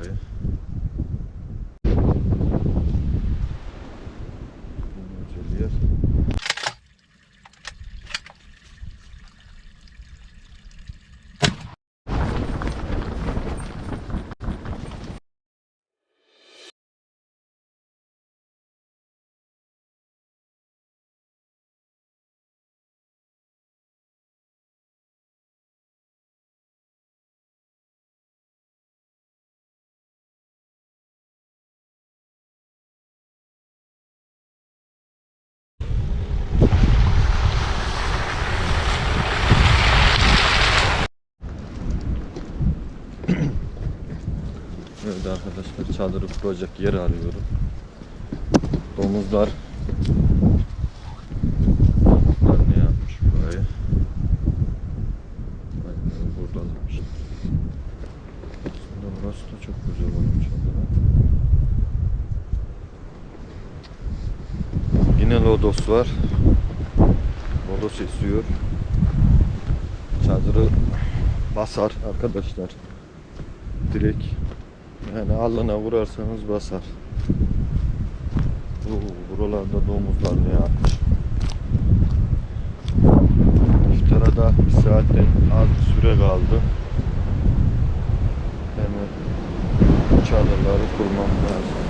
burayı. Güzel yer. Evet arkadaşlar çadırı kuracak yer arıyorum. Domuzlar ne yapmış burayı? Buradalarmış. Aslında burası da çok güzel olmuş çadıra. Yine lodos var. Lodos esiyor. Çadırı basar arkadaşlar. Direkt yani alana vurarsanız basar. Oo, buralarda domuzlar ne yapmış. İftara da bir saatten az bir süre kaldı. Hemen çadırları kurmam lazım.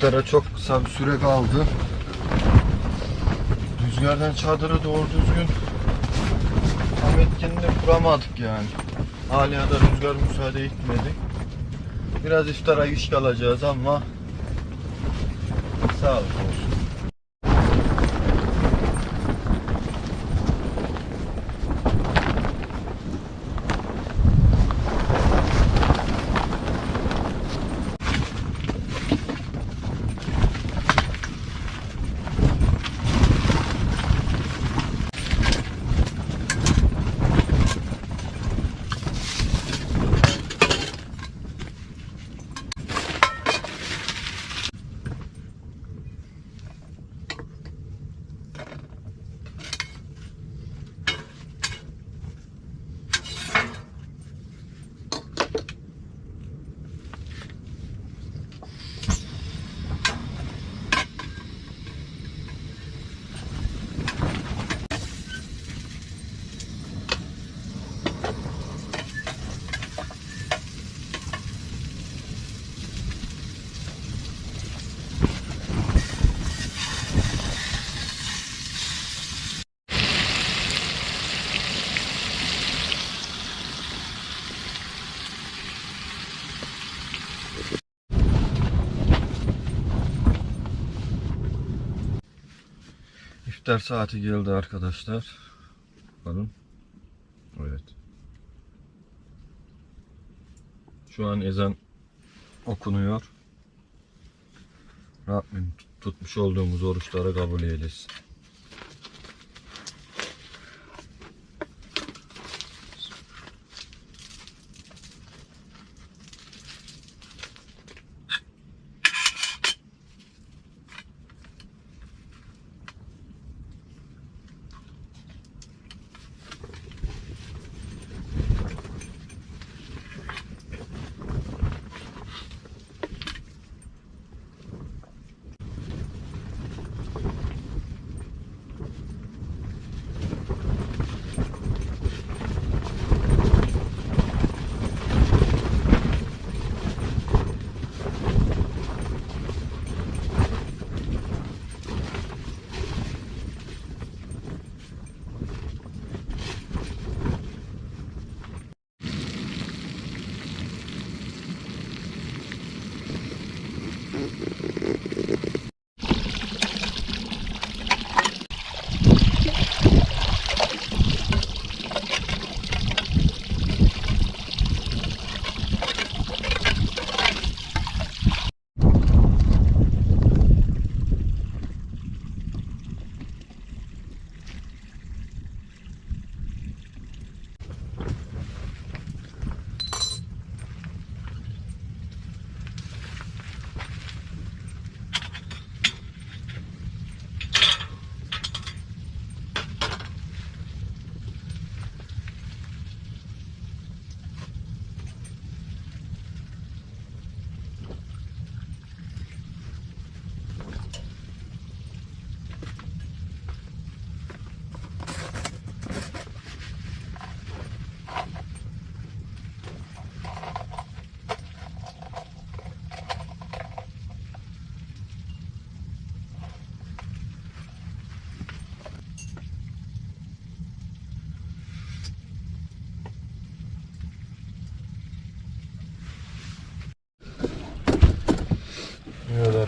İftara çok kısa bir süre kaldı. Rüzgardan çadırı doğru düzgün tam etkinliğini kuramadık yani. Hala da rüzgar müsaade etmedi. Biraz iftara iş kalacağız ama sağ olsun. İftar saati geldi arkadaşlar. Bakın. Evet. Şu an ezan okunuyor. Rabbim tutmuş olduğumuz oruçları kabul eylesin.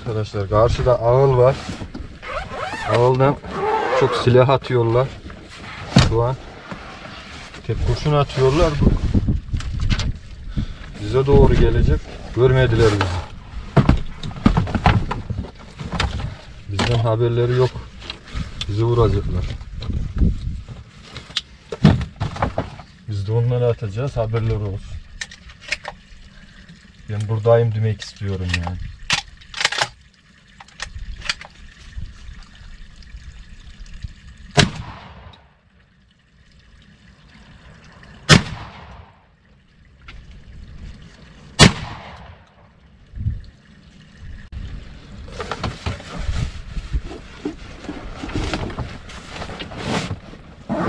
Arkadaşlar karşıda ağıl var. Ağıldan çok silah atıyorlar. Şu an. Tek kurşun atıyorlar. Bize doğru gelecek. Görmediler bizi. Bizden haberleri yok. Bizi vuracaklar. Biz de onları atacağız. Haberleri olsun. Ben buradayım demek istiyorum yani.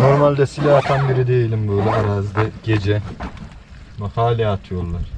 Normalde silah atan biri değilim böyle arazide gece. Bak hala atıyorlar.